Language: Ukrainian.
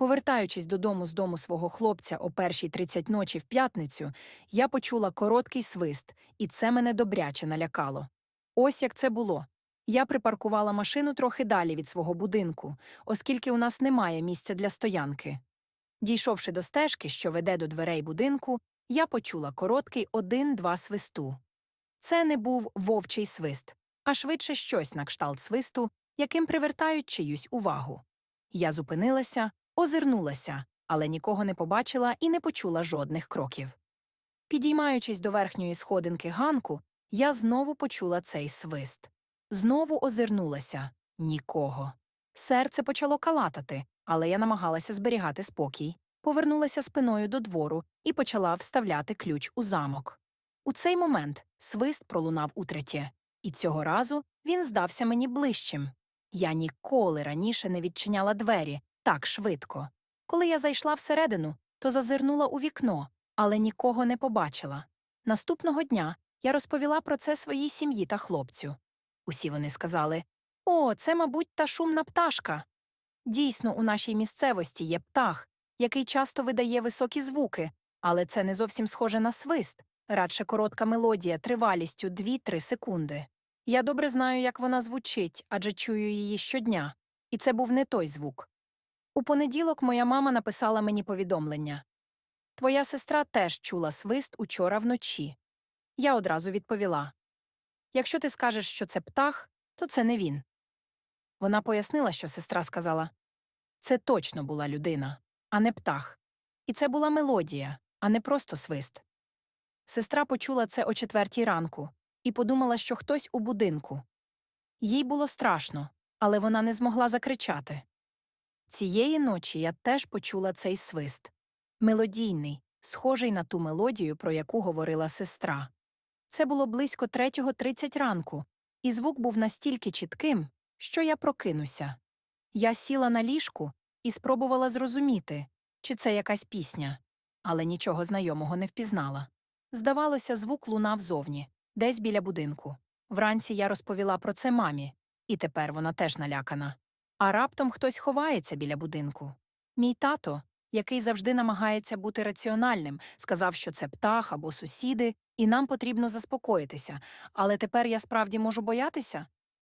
Повертаючись додому з дому свого хлопця о першій тридцять ночі в п'ятницю, я почула короткий свист, і це мене добряче налякало. Ось як це було. Я припаркувала машину трохи далі від свого будинку, оскільки у нас немає місця для стоянки. Дійшовши до стежки, що веде до дверей будинку, я почула короткий один-два свисту. Це не був вовчий свист, а швидше щось на кшталт свисту, яким привертають чиюсь увагу. Я зупинилася, озирнулася, але нікого не побачила і не почула жодних кроків. Підіймаючись до верхньої сходинки ганку, я знову почула цей свист. Знову озирнулася нікого. Серце почало калатати, але я намагалася зберігати спокій, повернулася спиною до двору і почала вставляти ключ у замок. У цей момент свист пролунав утретє, і цього разу він здався мені ближчим. Я ніколи раніше не відчиняла двері так швидко. Коли я зайшла всередину, то зазирнула у вікно, але нікого не побачила. Наступного дня я розповіла про це своїй сім'ї та хлопцю. Усі вони сказали О, це, мабуть, та шумна пташка. Дійсно, у нашій місцевості є птах, який часто видає високі звуки, але це не зовсім схоже на свист, радше коротка мелодія тривалістю 2-3 секунди. Я добре знаю, як вона звучить, адже чую її щодня, і це був не той звук. У понеділок моя мама написала мені повідомлення Твоя сестра теж чула свист учора вночі. Я одразу відповіла Якщо ти скажеш, що це птах, то це не він. Вона пояснила, що сестра сказала це точно була людина, а не птах. І це була мелодія, а не просто свист. Сестра почула це о четвертій ранку і подумала, що хтось у будинку. Їй було страшно, але вона не змогла закричати. Цієї ночі я теж почула цей свист мелодійний, схожий на ту мелодію, про яку говорила сестра. Це було близько 3.30 ранку, і звук був настільки чітким, що я прокинуся. Я сіла на ліжку і спробувала зрозуміти, чи це якась пісня, але нічого знайомого не впізнала. Здавалося, звук лунав зовні, десь біля будинку. Вранці я розповіла про це мамі, і тепер вона теж налякана. А раптом хтось ховається біля будинку. Мій тато, який завжди намагається бути раціональним, сказав, що це птах або сусіди, і нам потрібно заспокоїтися. Але тепер я справді можу боятися?